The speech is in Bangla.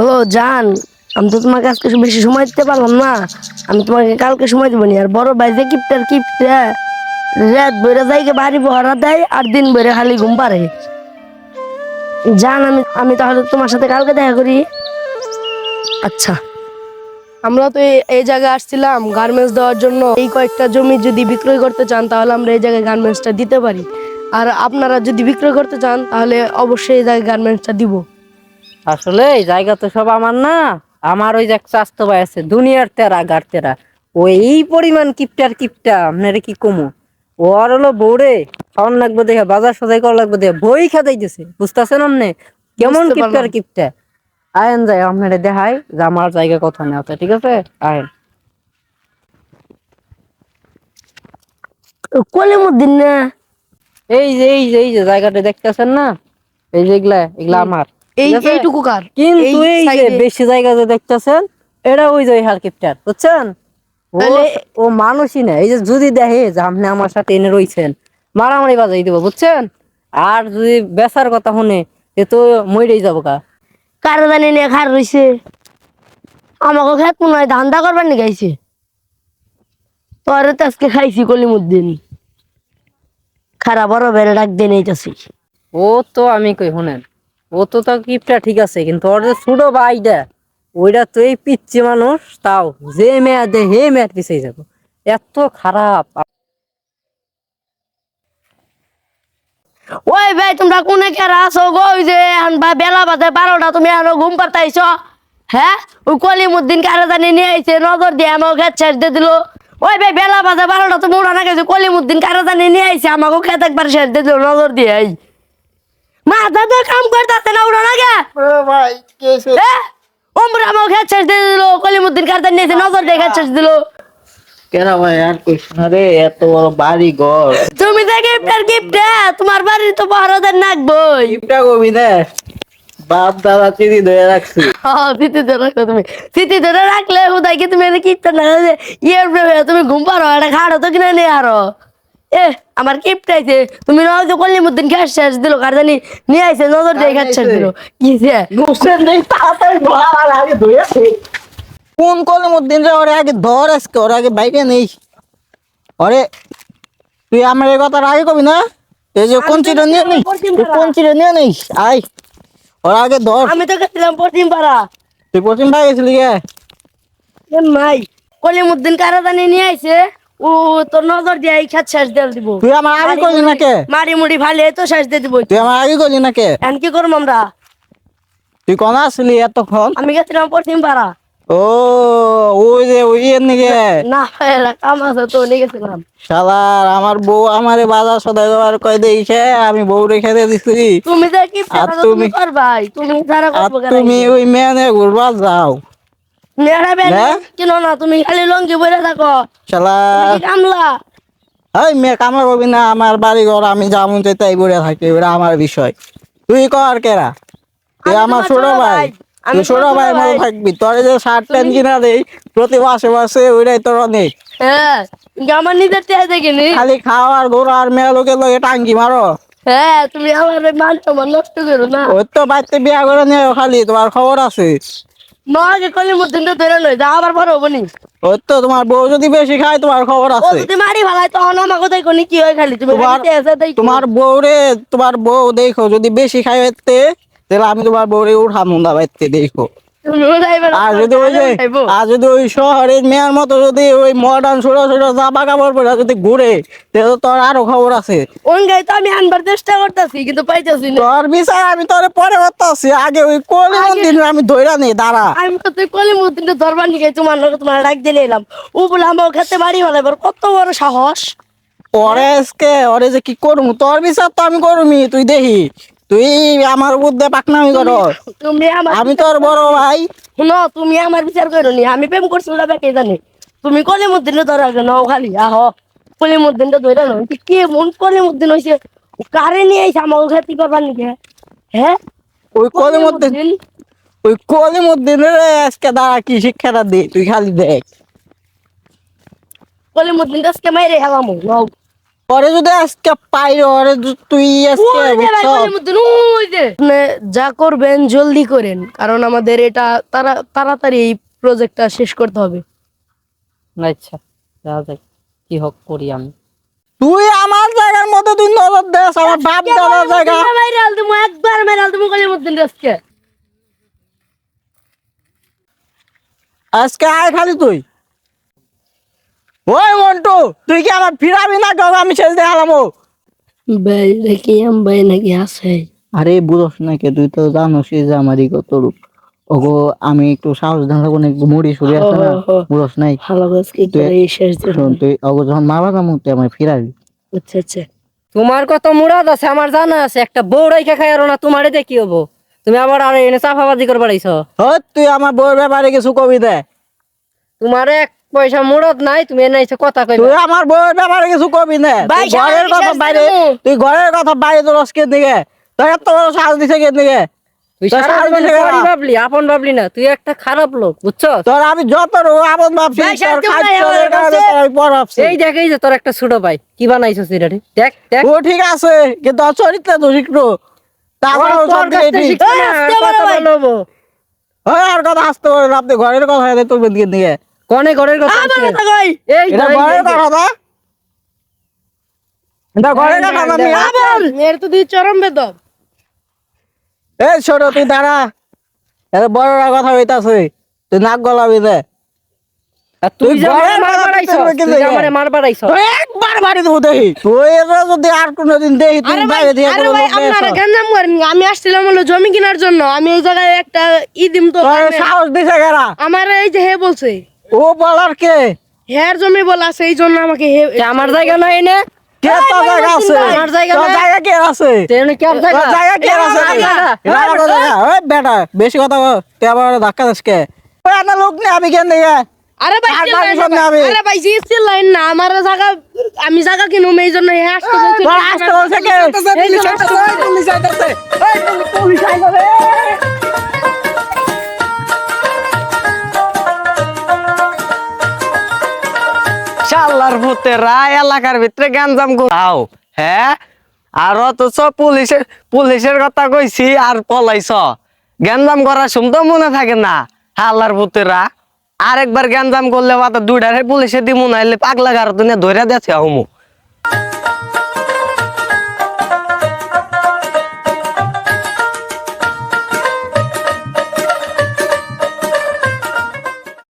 হ্যালো, জান, আমি তো তোমাকে আজকে বেশি সময় দিতে পারলাম না। আমি তোমাকে কালকে সময় দেবো আর বড় ভাই যে কিপটার কিপটা, রাত বইরা যাইকে বাড়ি পহরা দেয়, আর দিন বইরা খালি ঘুম পারে জান, আমি আমি তাহলে তোমার সাথে কালকে দেখা করি। আচ্ছা। আমরা তো এই জায়গায় আসছিলাম গার্মেন্টস দেওয়ার জন্য। এই কয়েকটা জমি যদি বিক্রয় করতে চান, তাহলে আমরা এই জায়গায় গার্মেন্টসটা দিতে পারি। আর আপনারা যদি বিক্রয় করতে চান, তাহলে অবশ্যই এই জায়গায় গার্মেন্টসটা দিব। আসলে এই জায়গা তো সব আমার না। আমার ওই যে স্বাস্থ্য ভাই আছে দুনিয়ার তেরা গার তেরা। ওই এই পরিমাণ কিপটার কিপটা আপনার কি কমু? ওর হলো বউরে খাওয়ান লাগবে দেখে বাজার সদাই করা লাগবে দেখে বই খাতাইতেছে বুঝতেছেন আপনি? কেমন কিপটার। কিপটা? আয়েন যায় আপনারা দেখাই যে আমার জায়গা কথা নেওয়া ঠিক আছে? আয়েন। কলিমুদ্দিন না? এই যে এই যে এই যে জায়গাটা দেখতেছেন না? এই যে এগুলা এগুলা আমার। এই এইটুকু কার? কিন্তু এই যে বেশি জায়গা যে দেখতেছেন এটা ওই যে হারকিপটার বুঝছেন? ও মানুষই না এই যে যদি দেখে যে আপনি আমার সাথে এনে রইছেন মারামারি বাজাই দিব বুঝছেন? আর যদি বেচার কথা শুনে এ তো মরেই যাব কা কার জানি নিয়ে খার রইছে? আমাকে খেত মনে হয় ধান্দা করবার নি গাইছে তোরে তো আজকে খাইছি কলিমুদ্দিন। খারাপ বড় বেড়ে ডাক দিয়ে নেইতেছি ও তো আমি কই শুনেন। ও তো তো কিপটা ঠিক আছে, কিন্তু ওর যে ছোট ভাইটা, ওইটা তো এই পিচ্ছি মানুষ, তাও যে দে হে পিছিয়ে এত খারাপ। ওই ভাই, তোমরা কোনে কেরা আছো গো? ওই যে বা বেলা বাজে বারোটা, তুমি আরও ঘুম পাতাইছ হ্যাঁ ওই কলিমুদ্দিন কারে জানি নিয়ে আইছে, নজর দিয়ে আমাকে খেত ছেড়ে দিয়ে দিল। ওই ভাই, বেলা বাজে বারোটা, তুমি উড়া না গেছে কলিমুদ্দিন কারে জানি নিয়ে আইছে আমাকে খেত একবার ছেড়ে দিয়ে দিল, নজর দিয়ে আই। মাথা তো কাম করতেছে না উড়া না গে। ভাই কেসে ওমরা আমাকে দিয়ে দিল কলিমুদ্দিন কারে জানি নিয়েছে নজর দিয়ে খেত ছেড়ে দিল। কেন ভাই আর কইস না রে এত বড় বাড়ি ঘর তুমি তো গিফটের গিফট তোমার বাড়ির তো পাহারাদের নাকবই টিপটা কবি না বাপ দাদা চিনি ধরে রাখছি। হ্যাঁ, স্মৃতি ধরে রাখো তুমি। স্মৃতি ধরে রাখলে কোথায় কি তুমি এটা কিপটা না যে ইয়ের প্রেমে তুমি ঘুম পারো এটা খাড়ো তো কিনে নিয়ে আরও। এ আমার কিপটা আইছে। তুমি না হয়তো কল্লিমুদ্দিন গ্যাস শেষ দিল কার জানি? নিয়ে আইছে নজর দিয়ে গ্যাস শেষ দিল। কিসে নুসেন নেই তাড়াতাড়ি আগে ধরে কোন কলের মধ্যে রে ওরে আগে ধর আজকে ওর আগে বাইকে নেই। ওরে তুই আমার এই কথাটা আগে কবি না? এই যে কোন চিড়ে নিয়ে নেই কোন চিড়ে নিয়ে নেই আই ওর আগে ধর। আমি তো গেছিলাম পশ্চিম পাড়া। তুই পশ্চিম পাই গেছিলি এ নাই কলিমুদ্দিন কার জানি নিয়ে আইছে? ও তোর নজর দিয়ে এই খাত শেষ দিয়ে দিব। তুই আমার আগে করলি না কে মারি মুড়ি ভালে তো শেষ দিয়ে দিব। তুই আমার আগে করলি না কে এখন কি করব আমরা? তুই কোন আসলি এতক্ষণ? আমি গেছিলাম পশ্চিম পাড়া। ও ওই যে ওই এর না কাম আছে তো নিয়ে গেছিলাম। শালার আমার বউ আমারে বাজার সদাই দেওয়ার কয় দেখে আমি বউ রেখে দিয়ে দিছি। তুমি তো কি তুমি ভাই তুমি যারা আর তুমি ওই মেয়ে ঘুরবা যাও? কিনো না তুমি খালি লঙ্গি বলে থাকো। শালা। কামলা? ওই মেয়ে কামলা করবি না আমার বাড়ি ঘর আমি যেমন চাই তাই বলে থাকি এটা আমার বিষয়। তুই কর কেরা? তুই আমার ছোট ভাই। আমি ছোট ভাই মতো থাকবি তোর যে শার্ট প্যান্ট কিনা দেই প্রতি মাসে মাসে ওইটাই তোর অনেক। হ্যাঁ আমার নিজের চেয়ে দেখিনি খালি খাওয়া আর ঘোরা আর মেয়ে লোকের লোকে টাঙ্কি মারো। হ্যাঁ তুমি আমার মান সম্মান নষ্ট করো না। ওই তো বাড়িতে বিয়া করে নিয়ে খালি তোমার খবর আছে? মা আগে কলি মধ্যে তো ধরে লই যা আবার বড় হবনি ওই তো তোমার বউ যদি বেশি খায় তোমার খবর আছে। যদি মারি ভালাই তখন আমাকে তাই কোনি কি হয় খালি। তুমি তোমার- খালি এসে তাই তোমার বউ রে তোমার বউ দেখো যদি বেশি খায় এতে তাহলে আমি তোমার বউরে উঠাম বাইতে দেখো। আর যদি ওই যে উঠাইবো। আর যদি ওই শহরের মেয়ের মতো যদি ওই মডার্ন ছোট ছোট জামা কাপড় পরে যদি ঘুরে তাহলে তোর আরও খবর আছে। তো আমি আনবার চেষ্টা করতেছি কিন্তু পাইতেছি না। তোর বিচার আমি তোর পরে করতেছি আগে ওই আমি ধইরা নেই দাঁড়া। আমি তো তুই কলি মধ্যে ধরবার নিকে তোমার লোক তোমার ডাক দিলে এলাম। ও বলে আমার খেতে বাড়ি ভালো এবার কত বড় সাহস? ওরে আজকে ওরে যে কি করব তোর বিচার তো আমি করমি তুই দেখি। তুই আমার বুদ্ধে পাকনামি কর তুমি আমার আমি তোর বড় ভাই। শুনো তুমি আমার বিচার করো নি। আমি প্রেম করছি ওটা কে জানি। তুমি কলি মধ্যে ধরা নাও খালি আহ। কলি মধ্যে ধরে তুই কে মন কলি মধ্যে হয়েছে কারে নিয়ে আইসা আমার খেতে করবার নিকে হ্যাঁ? ওই কলি মধ্যে কলিমুদ্দিন? ওই কলি মধ্যে রে আজকে দাঁড়া কি শিক্ষাটা দে তুই খালি দেখ। কলি মধ্যে আজকে মাইরে হেলাম নাও। পরে যদি আজকে পাই ওরে তুই আজকে যে আপনি করবেন জলদি করেন কারণ আমাদের এটা তারা তাড়াতাড়ি এই প্রজেক্টটা শেষ করতে হবে। আচ্ছা যা যাক কি হোক করি আমি। তুই আমার জায়গার মধ্যে তুই নজর দেস আমার বাপ দাদার জায়গা। মাইরাল তুমি একবার মাইরাল তুমি মধ্যে আজকে। আজকে আয় খালি তুই। ওই মন্টু তুই কি আমার ফিরাবি না কেউ আমি শেষ দেখালামো? ভাই নাকি আম ভাই নাকি আছে? আরে বুঝস না কে তুই তো জানোস যে আমারই কত রূপ ওগো আমি একটু সাহস দেখাবো না একটু মুড়ি সুড়ি আছে না। বুঝস নাই? ভালো কি শেষ দিন। তুই ওগো যখন মারা যাব তুই আমার ফিরাবি। আচ্ছা আচ্ছা। তোমার কত মুরাদ আছে আমার জানা আছে। একটা বউ রেখে খাই আর না তোমারে দেখি হব। তুমি আবার আর এনে চাফাবাজি করে বাড়াইছো হ্যাঁ তুই আমার বউর ব্যাপারে কিছু কবি দে। তোমার এক পয়সা মুরত নাই তুমি কথা কইবে। তুই আমার বউর ব্যাপারে কিছু কবি না। ঘরের কথা বাইরে। তুই ঘরের কথা বাইরে তোর কে দিকে? তোর এত বড় সাহস দিছে কে দিকে? ভাবলি আপন ভাবলি না তুই একটা খারাপ লোক বুঝছ তোর আমি যত আপন ভাবছি তোর এই যে একটা ছোট ভাই কি বানাইছো দেখ দেখ। ও ঠিক আছে কিন্তু চরিত্র একটু তারপরে সব আর কথা আসতে পারে আপনি ঘরের কথা দিকে দিকে? কনে ঘরের কথা কই? এই এটা তো, এই ঘরের কথা এটা ঘরের কথা না মিয়া। মেয়ের তো দিয়ে চরম বেদম। এই ছোট তুই দাঁড়া। এত বড়রা কথা হইতাছে তুই নাক গলাবি দে। তুই তুই আমারে মার কথা বাড়াইছো, করতে তুই যে গেলে। আমারে মার বাড়াইছো। তুই একবার বাড়ি দেবো দেখি তুই এরা যদি আর কোনোদিন দেখি তুই বাইরে দিয়ে আরে ভাই আপনারা গঞ্জাম করেন আমি আসছিলাম হলো জমি কেনার জন্য। আমি ওই জায়গায় একটা ইদিম তো তোর সাহস দিছে গেরা আমার এই যে হে বলছে। ও বলার কে? হের জমি বলা এই জন্য আমাকে আমার জায়গা নাই এনে? কে তোর জায়গা আছে? আমার জায়গা না। কে আছে? তেনে কি জায়গা জায়গা কে আছে? জায়গা। ওই বেটা বেশি কথা বল। আবার ধাক্কা দিস কে? ওই একটা লোক আমি কেন আরে ভাই না ভাই। লাইন না। আমার জায়গা আমি জায়গা কিনুম এই জন্য হে আসতে বলছে। আসতে বলছে কে? পুলিশ আইতাছে। এই চাল্লার ভূতেরা এলাকার ভিতরে গ্যাঞ্জাম ঘুরাও হ্যাঁ? আর অথচ পুলিশের পুলিশের কথা কইছি আর পলাইছ। গ্যাঞ্জাম করার তো মনে থাকে না। হাল্লার ভূতেরা আরেকবার গ্যাঞ্জাম করলে মাথা দুইটারে পুলিশে দিমু, নাইলে পাগলা গারো ধরে দেখে হুমু